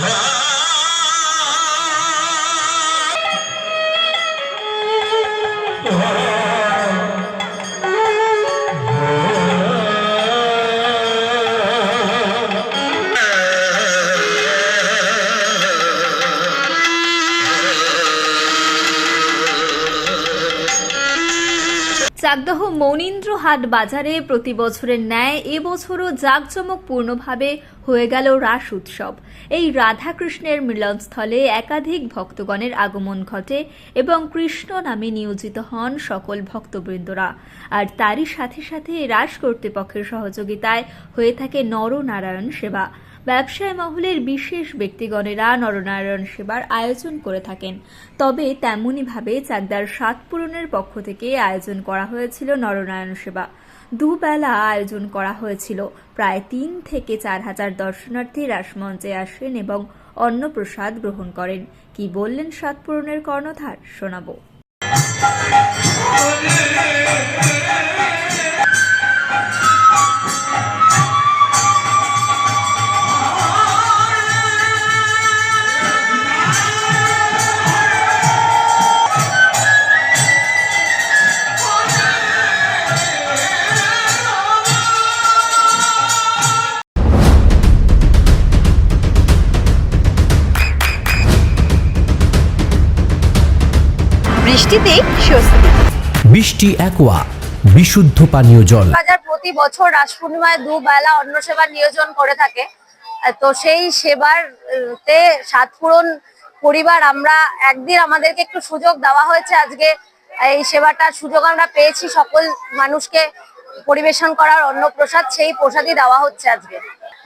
Bye. Chakdaha Manindra হাট বাজারে প্রতি বছরের ন্যায় এবছরও জাঁকজমকপূর্ণভাবে হয়ে গেল রাস উৎসব। এই রাধাকৃষ্ণের মিলনস্থলে একাধিক ভক্তগণের আগমন ঘটে এবং কৃষ্ণ নামে নিয়োজিত হন সকল ভক্তবৃন্দরা। আর তারই সাথে সাথে রাস কর্তৃপক্ষের সহযোগিতায় হয়ে থাকে নরনারায়ণ সেবা। ব্যবসায় মহলের বিশেষ ব্যক্তিগণেরা নরনারায়ণ সেবার আয়োজন করে থাকেন। তবে তেমনইভাবে চাকদার সাত পূরণের পক্ষ থেকে আয়োজন করা হয়েছিল নরনারায়ণ সেবা। দুবেলা আয়োজন করা হয়েছিল। প্রায় তিন থেকে চার হাজার দর্শনার্থী রাসমঞ্চে আসেন এবং অন্নপ্রসাদ গ্রহণ করেন। কি বললেন সাত পূরণের কর্ণধার? শোনাবো। বৃষ্টিতে স্বস্তি। বৃষ্টি অ্যাকোয়া বিশুদ্ধ পানীয় জল। বাজার প্রতি বছর রাস পূর্ণিমায় দুবেলা অন্ন সেবার নিয়োজন করে থাকে। তো সেই সেবার তে সাতপুরন পরিবার আমরা একদিন আমাদেরকে একটু সুযোগ দেওয়া হয়েছে। আজকে এই সেবাটার সুযোগ আমরা পেয়েছি। সকল মানুষকে পরিবেশন করার অন্নপ্রসাদ সেই প্রসাদই দেওয়া হচ্ছে আজকে।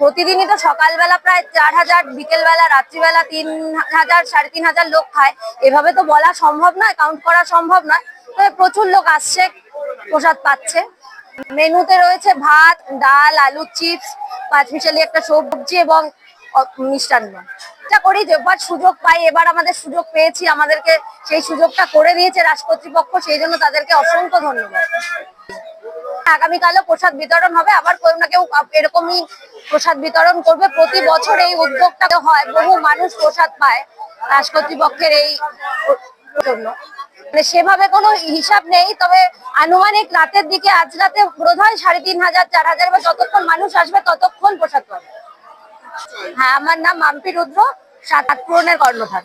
প্রতিদিনই তো সকালবেলা প্রায় চার হাজার, বিকেলবেলা, রাত্রিবেলা তিন হাজার, সাড়ে তিন হাজার লোক খায়। এভাবে তো বলা সম্ভব নয় কাউন্ট করা সম্ভব নয়। তবে প্রচুর লোক আসছে, প্রসাদ পাচ্ছে। মেনুতে রয়েছে ভাত, ডাল আলু চিপস পাঁচমিশালি একটা সবজি এবং মিষ্টান্ন। এটা করি এবার সুযোগ পাই, এবার আমাদের সুযোগ পেয়েছি, আমাদেরকে সেই সুযোগটা করে দিয়েছে রাজ কর্তৃপক্ষ, সেই জন্য তাদেরকে অসংখ্য ধন্যবাদ। আগামীকালও প্রসাদ বিতরণ হবে, আবার কেউ না কেউ এরকমই প্রসাদ বিতরণ করবে। প্রতি বছর এই উদ্যোগটা হয়, বহু মানুষ প্রসাদ পায় রাজ কর্তৃপক্ষের এই জন্য। মানে সেভাবে কোনো হিসাব নেই, তবে আনুমানিক রাতের দিকে, আজ রাতে বোধ হয় সাড়ে তিন হাজার, চার হাজার বা যতক্ষণ মানুষ আসবে ততক্ষণ প্রসাদ পাবে। হ্যাঁ আমার নাম মাম্পি রুদ্র, সাত পূরণের কর্ণধার।